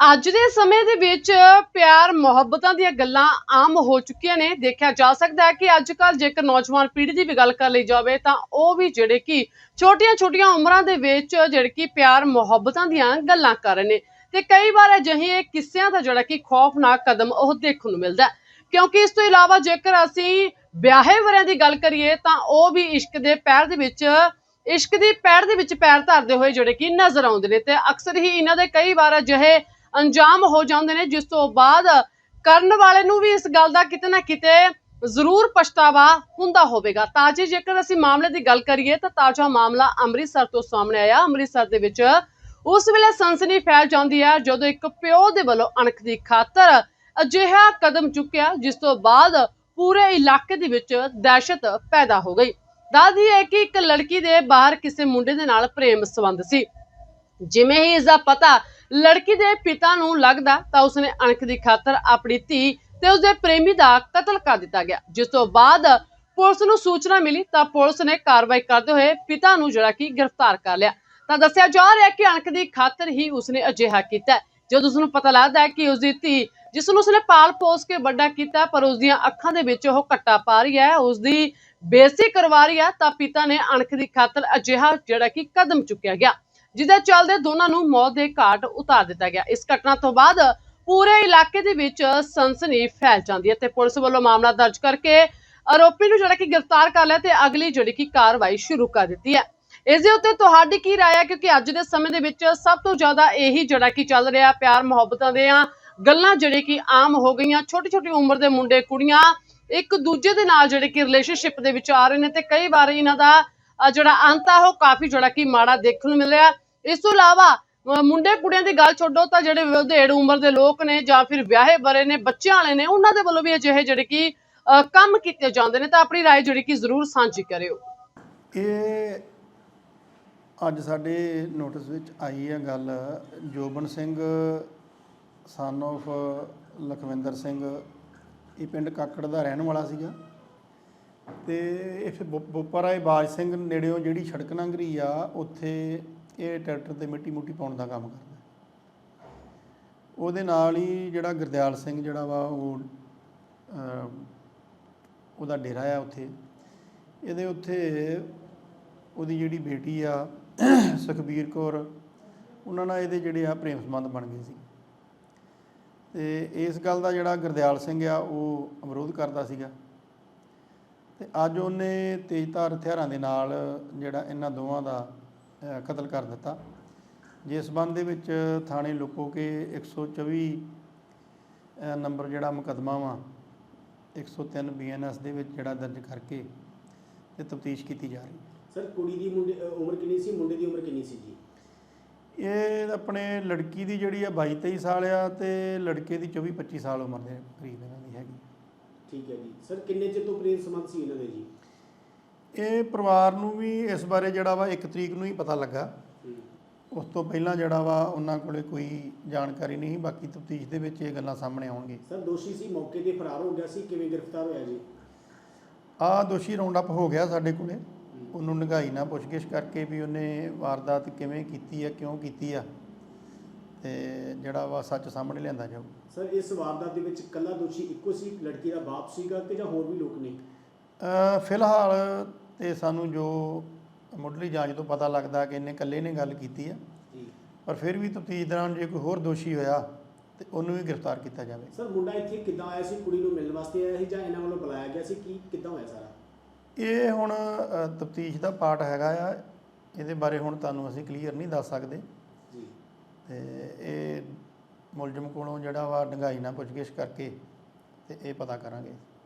ਅੱਜ ਦੇ ਸਮੇਂ ਦੇ ਵਿੱਚ ਪਿਆਰ ਮੁਹੱਬਤਾਂ ਦੀਆਂ ਗੱਲਾਂ ਆਮ ਹੋ ਚੁੱਕੀਆਂ ਨੇ। ਦੇਖਿਆ ਜਾ ਸਕਦਾ ਹੈ ਕਿ ਅੱਜ ਕੱਲ੍ਹ ਜੇਕਰ ਨੌਜਵਾਨ ਪੀੜ੍ਹੀ ਦੀ ਵੀ ਗੱਲ ਕਰ ਲਈ ਜਾਵੇ ਤਾਂ ਉਹ ਵੀ ਜਿਹੜੇ ਕਿ ਛੋਟੀਆਂ-ਛੋਟੀਆਂ ਉਮਰਾਂ ਦੇ ਵਿੱਚ ਜਿਹੜੇ ਕਿ ਪਿਆਰ ਮੁਹੱਬਤਾਂ ਦੀਆਂ ਗੱਲਾਂ ਕਰ ਰਹੇ ਨੇ। ਤੇ ਕਈ ਵਾਰ ਅਜਿਹੇ ਕਿੱਸਿਆਂ ਦਾ ਜਿਹੜਾ ਕਿ ਖੌਫਨਾਕ ਕਦਮ ਉਹ ਦੇਖਣ ਨੂੰ ਮਿਲਦਾ ਕਿਉਂਕਿ ਇਸ ਤੋਂ ਇਲਾਵਾ ਜੇਕਰ ਅਸੀਂ ਵਿਆਹੇ ਵਰਿਆਂ ਦੀ ਗੱਲ ਕਰੀਏ ਤਾਂ ਉਹ ਵੀ ਇਸ਼ਕ ਦੇ ਪੈਰ ਦੇ ਵਿੱਚ, ਇਸ਼ਕ ਦੀ ਪੈਰ ਦੇ ਵਿੱਚ ਪੈਰ ਧਰਦੇ ਹੋਏ ਜਿਹੜੇ ਕਿ ਨਜ਼ਰ ਆਉਂਦੇ ਨੇ। ਤੇ ਅਕਸਰ ਹੀ ਇਹਨਾਂ ਦੇ ਕਈ ਵਾਰ ਅਜਿਹੇ ਅੰਜਾਮ ਹੋ ਜਾਂਦੇ ਨੇ, ਜਿਸ ਤੋਂ ਬਾਅਦ ਕਰਨ ਵਾਲੇ ਨੂੰ ਵੀ ਇਸ ਗੱਲ ਦਾ ਕਿਤੇ ਨਾ ਕਿਤੇ ਜ਼ਰੂਰ ਪਛਤਾਵਾ ਹੁੰਦਾ ਹੋਵੇਗਾ। ਤਾਜੇ ਜੇਕਰ ਅਸੀਂ ਮਾਮਲੇ ਦੀ ਗੱਲ ਕਰੀਏ ਤਾਂ ਤਾਜ਼ਾ ਮਾਮਲਾ ਅੰਮ੍ਰਿਤਸਰ ਤੋਂ ਸਾਹਮਣੇ ਆਇਆ। ਅੰਮ੍ਰਿਤਸਰ ਦੇ ਵਿੱਚ ਉਸ ਵੇਲੇ ਸਨਸਨੀ ਫੈਲ ਜਾਂਦੀ ਹੈ, ਜਦੋਂ ਇੱਕ ਪਿਓ ਦੇ ਵੱਲੋਂ ਅਣਖ ਦੀ ਖਾਤਰ ਅਜਿਹਾ ਕਦਮ ਚੁੱਕਿਆ, ਜਿਸ ਤੋਂ ਬਾਅਦ ਪੂਰੇ ਇਲਾਕੇ ਦੇ ਵਿੱਚ ਦਹਿਸ਼ਤ ਪੈਦਾ ਹੋ ਗਈ। ਦੱਸਦੀ ਹੈ ਕਿ ਇੱਕ ਲੜਕੀ ਦੇ ਬਾਹਰ ਕਿਸੇ ਮੁੰਡੇ ਦੇ ਨਾਲ ਪ੍ਰੇਮ ਸੰਬੰਧ ਸੀ। ਜਿਵੇਂ ਹੀ ਇਸ ਦਾ ਪਤਾ ਲੜਕੀ ਦੇ ਪਿਤਾ ਨੂੰ ਲੱਗਦਾ ਤਾਂ ਉਸਨੇ ਅਣਖ ਦੀ ਖਾਤਰ ਆਪਣੀ ਧੀ ਤੇ ਉਸਦੇ ਪ੍ਰੇਮੀ ਦਾ ਕਤਲ ਕਰ ਦਿੱਤਾ ਗਿਆ। ਜਿਸ ਤੋਂ ਬਾਅਦ ਪੁਲਿਸ ਨੂੰ ਸੂਚਨਾ ਮਿਲੀ ਤਾਂ ਪੁਲਿਸ ਨੇ ਕਾਰਵਾਈ ਕਰਦੇ ਹੋਏ ਪਿਤਾ ਨੂੰ ਜਿਹੜਾ ਕਿ ਗ੍ਰਿਫਤਾਰ ਕਰ ਲਿਆ। ਤਾਂ ਦੱਸਿਆ ਜਾ ਰਿਹਾ ਕਿ ਅਣਖ ਦੀ ਖਾਤਰ ਹੀ ਉਸਨੇ ਅਜਿਹਾ ਕੀਤਾ ਜਦੋਂ ਉਸਨੂੰ ਪਤਾ ਲੱਗਦਾ ਹੈ ਕਿ ਉਸਦੀ ਧੀ, ਜਿਸ ਨੂੰ ਉਸਨੇ ਪਾਲ ਪੋਸ ਕੇ ਵੱਡਾ ਕੀਤਾ, ਪਰ ਉਸਦੀਆਂ ਅੱਖਾਂ ਦੇ ਵਿੱਚ ਉਹ ਘੱਟਾ ਪਾ ਰਹੀ ਹੈ, ਉਸਦੀ ਬੇਇੱਜ਼ਤੀ ਕਰਵਾ ਰਹੀ ਹੈ, ਤਾਂ ਪਿਤਾ ਨੇ ਅਣਖ ਦੀ ਖਾਤਰ ਅਜਿਹਾ ਜਿਹੜਾ ਕਿ ਕਦਮ ਚੁੱਕਿਆ ਗਿਆ। ਜਿਹਦੇ ਚੱਲਦੇ ਦੋਨਾਂ ਨੂੰ ਮੌਤ ਦੇ ਘਾਟ ਉਤਾਰ ਦਿੱਤਾ ਗਿਆ। ਇਸ ਘਟਨਾ ਤੋਂ ਬਾਅਦ ਪੂਰੇ ਇਲਾਕੇ ਦੇ ਵਿੱਚ ਸਨਸਨੀ ਫੈਲ ਜਾਂਦੀ ਹੈ ਤੇ ਪੁਲਿਸ ਵੱਲੋਂ ਮਾਮਲਾ ਦਰਜ ਕਰਕੇ ਆਰੋਪੀ ਨੂੰ ਜਿਹੜਾ ਕਿ ਗ੍ਰਿਫਤਾਰ ਕਰ ਲਿਆ ਤੇ ਅਗਲੀ ਜਿਹੜੀ ਕਿ ਕਾਰਵਾਈ ਸ਼ੁਰੂ ਕਰ ਦਿੱਤੀ ਹੈ। ਇਸ ਦੇ ਉੱਤੇ ਤੁਹਾਡੀ ਕੀ ਰਾਏ ਹੈ? ਕਿਉਂਕਿ ਅੱਜ ਦੇ ਸਮੇਂ ਦੇ ਵਿੱਚ ਸਭ ਤੋਂ ਜ਼ਿਆਦਾ ਇਹੀ ਜਿਹੜਾ ਕਿ ਚੱਲ ਰਿਹਾ, ਪਿਆਰ ਮੁਹੱਬਤਾਂ ਦੇ ਆ, ਗੱਲਾਂ ਜਿਹੜੇ ਕਿ ਆਮ ਹੋ ਗਈਆਂ ਛੋਟੀ ਛੋਟੀ ਉਮਰ ਦੇ ਮੁੰਡੇ, ਕੁੜੀਆਂ ਇੱਕ ਦੂਜੇ ਦੇ ਨਾਲ ਜਿਹੜੇ ਕਿ ਰਿਲੇਸ਼ਨਸ਼ਿਪ ਦੇ ਵਿੱਚ ਆ ਰਹੇ ਨੇ ਤੇ ਕਈ ਵਾਰ ਇਹਨਾਂ ਦਾ ਜਿਹੜਾ ਅੰਤ ਆ, ਉਹ ਕਾਫੀ ਜਿਹੜਾ ਕਿ ਮਾੜਾ ਦੇਖਣ ਨੂੰ ਮਿਲ ਰਿਹਾ ਇਸ ਤੋਂ ਇਲਾਵਾ ਮੁੰਡੇ ਕੁੜੀਆਂ ਦੀ ਗੱਲ ਛੱਡੋ ਤਾਂ ਜਿਹੜੇ ਵਧੇੜ ਉਮਰ ਦੇ ਲੋਕ ਨੇ ਜਾਂ ਫਿਰ ਵਿਆਹੇ ਬਰੇ ਨੇ, ਬੱਚਿਆਂ ਵਾਲੇ ਨੇ, ਉਹਨਾਂ ਦੇ ਵੱਲੋਂ ਵੀ ਅਜਿਹੇ ਜਿਹੜੇ ਕਿ ਕੰਮ ਕੀਤੇ ਜਾਂਦੇ ਨੇ ਤਾਂ ਆਪਣੀ ਰਾਏ ਜਿਹੜੀ ਕਿ ਜ਼ਰੂਰ ਸਾਂਝੀ ਕਰਿਓ। ਇਹ ਅੱਜ ਸਾਡੇ ਨੋਟਿਸ ਵਿੱਚ ਆਈ ਹੈ ਗੱਲ, ਜੋਬਨ ਸਿੰਘ ਸਨ of ਲਖਵਿੰਦਰ ਸਿੰਘ, ਇਹ ਪਿੰਡ ਕਾਕੜ ਦਾ ਰਹਿਣ ਵਾਲਾ ਸੀਗਾ। ਤੇ ਇਹ ਫਿਰ ਬੋ- ਬਾਜ ਸਿੰਘ ਨੇੜਿਓਂ ਜਿਹੜੀ ਸੜਕ ਲੰਘ ਰਹੀ ਆ, ਉੱਥੇ ਇਹ ਟਰੈਕਟਰ ਤੇ ਮਿੱਟੀ ਮੁੱਟੀ ਪਾਉਣ ਦਾ ਕੰਮ ਕਰਦਾ ਉਹਦੇ ਨਾਲ ਹੀ ਜਿਹੜਾ ਗੁਰਦਿਆਲ ਸਿੰਘ ਜਿਹੜਾ ਵਾ ਉਹ ਉਹਦਾ ਡੇਰਾ ਆ ਉੱਥੇ। ਇਹਦੇ ਉੱਥੇ ਉਹਦੀ ਜਿਹੜੀ ਬੇਟੀ ਆ, ਸੁਖਬੀਰ ਕੌਰ, ਉਹਨਾਂ ਨਾਲ ਇਹਦੇ ਜਿਹੜੇ ਆ ਪ੍ਰੇਮ ਸੰਬੰਧ ਬਣ ਗਏ ਸੀ। ਤੇ ਇਸ ਗੱਲ ਦਾ ਜਿਹੜਾ ਗੁਰਦਿਆਲ ਸਿੰਘ ਆ, ਉਹ ਵਿਰੋਧ ਕਰਦਾ ਸੀਗਾ। ਤੇ ਅੱਜ ਉਹਨੇ ਤੇਜ਼ਧਾਰ ਹਥਿਆਰਾਂ ਦੇ ਨਾਲ ਜਿਹੜਾ ਇਹਨਾਂ ਦੋਵਾਂ ਦਾ ਕਤਲ ਕਰ ਦਿੱਤਾ। ਜਿਸ ਸੰਬੰਧ ਦੇ ਵਿੱਚ ਥਾਣੇ ਲੁਕੋ ਕੇ 124 ਅਹ, ਨੰਬਰ ਜਿਹੜਾ ਮੁਕੱਦਮਾ ਵਾ 103 ਬੀਐਨਐਸ ਦੇ ਵਿੱਚ ਜਿਹੜਾ ਦਰਜ ਕਰਕੇ ਤੇ ਤਫਤੀਸ਼ ਕੀਤੀ ਜਾ ਰਹੀ ਹੈ। ਸਰ ਕੁੜੀ ਦੀ ਮੁੰਡੇ ਉਮਰ ਕਿੰਨੀ ਸੀ? ਮੁੰਡੇ ਦੀ ਉਮਰ ਕਿੰਨੀ ਸੀ ਜੀ? ਇਹ ਆਪਣੇ ਲੜਕੀ ਦੀ ਜਿਹੜੀ ਆ 22 23 ਸਾਲ ਆ ਤੇ ਲੜਕੇ ਦੀ 24 25 ਸਾਲ ਉਮਰ ਦੇ ਕਰੀਬ ਇਹਨਾਂ ਦੀ ਹੈਗੀ। ਠੀਕ ਹੈ ਜੀ। ਸਰ ਕਿੰਨੇ ਚਿਰ ਤੋਂ ਪ੍ਰੇਮ ਸੰਬੰਧ ਸੀ ਇਹਨਾਂ ਦੇ ਜੀ? ਇਹ ਪਰਿਵਾਰ ਨੂੰ ਵੀ ਇਸ ਬਾਰੇ ਜਿਹੜਾ ਵਾ 1 ਤਰੀਕ ਨੂੰ ਹੀ ਪਤਾ ਲੱਗਾ। ਉਸ ਤੋਂ ਪਹਿਲਾਂ ਜਿਹੜਾ ਵਾ ਉਹਨਾਂ ਕੋਲੇ ਕੋਈ ਜਾਣਕਾਰੀ ਨਹੀਂ। ਬਾਕੀ ਤਫਤੀਸ਼ ਦੇ ਵਿੱਚ ਇਹ ਗੱਲਾਂ ਸਾਹਮਣੇ ਆਉਣਗੇ ਸਰ ਦੋਸ਼ੀ ਸੀ ਮੌਕੇ ਤੇ ਫਰਾਰ ਹੋ ਗਿਆ ਸੀ ਕਿਵੇਂ ਗ੍ਰਿਫਤਾਰ ਹੋਇਆ ਜੀ? ਆ ਦੋਸ਼ੀ ਰਾਉਂਡ ਅਪ ਹੋ ਗਿਆ ਸਾਡੇ ਕੋਲੇ। ਉਹਨੂੰ ਨਿਗਾਈ ਨਾਲ ਪੁੱਛਗਿੱਛ ਕਰਕੇ ਵੀ ਉਹਨੇ ਵਾਰਦਾਤ ਕਿਵੇਂ ਕੀਤੀ ਆ ਕਿਉਂ ਕੀਤੀ ਆ ਤੇ ਜਿਹੜਾ ਵਾ ਸੱਚ ਸਾਹਮਣੇ ਲਿਆਂਦਾ ਜਾਊ। ਸਰ ਇਸ ਵਾਰਦਾਤ ਦੇ ਵਿੱਚ ਕੱਲਾ ਦੋਸ਼ੀ ਇੱਕੋ ਸੀ ਲੜਕੀ ਦਾ ਬਾਪ ਸੀਗਾ ਕਿ ਜਾਂ ਹੋਰ ਵੀ ਲੋਕ ਨੇ? ਫਿਲਹਾਲ ਤੇ ਸਾਨੂੰ ਜੋ ਮੁੱਢਲੀ ਜਾਂਚ ਤੋਂ ਪਤਾ ਲੱਗਦਾ ਕਿ ਇਹਨੇ ਇਕੱਲੇ ਨੇ ਗੱਲ ਕੀਤੀ ਆ। ਜੀ। ਪਰ ਫਿਰ ਵੀ ਤਫਤੀਸ਼ ਦੌਰਾਨ ਜੇ ਕੋਈ ਹੋਰ ਦੋਸ਼ੀ ਹੋਇਆ ਤੇ ਉਹਨੂੰ ਵੀ ਗ੍ਰਿਫਤਾਰ ਕੀਤਾ ਜਾਵੇ। ਸਰ ਮੁੰਡਾ ਇੱਥੇ ਕਿੱਦਾਂ ਆਇਆ ਸੀ? ਕੁੜੀ ਨੂੰ ਮਿਲਣ ਵਾਸਤੇ ਆਇਆ ਸੀ ਜਾਂ ਇਹਨਾਂ ਵੱਲੋਂ ਬੁਲਾਇਆ ਗਿਆ ਸੀ? ਕੀ ਕਿੱਦਾਂ ਹੋਇਆ ਸਾਰਾ? ਇਹ ਹੁਣ ਤਫਤੀਸ਼ ਦਾ ਪਾਰਟ ਹੈਗਾ ਆ। ਇਹਦੇ ਬਾਰੇ ਹੁਣ ਤੁਹਾਨੂੰ ਅਸੀਂ ਕਲੀਅਰ ਨਹੀਂ ਦੱਸ ਸਕਦੇ। ਜੀ। ਤੇ ਇਹ ਮੁਲਜ਼ਮ ਕੋਲੋਂ ਜਿਹੜਾ ਵਾ ਡੰਗਾਈ ਨਾਲ ਪੁੱਛਗਿੱਛ ਕਰਕੇ ਤੇ ਇਹ ਪਤਾ ਕਰਾਂਗੇ।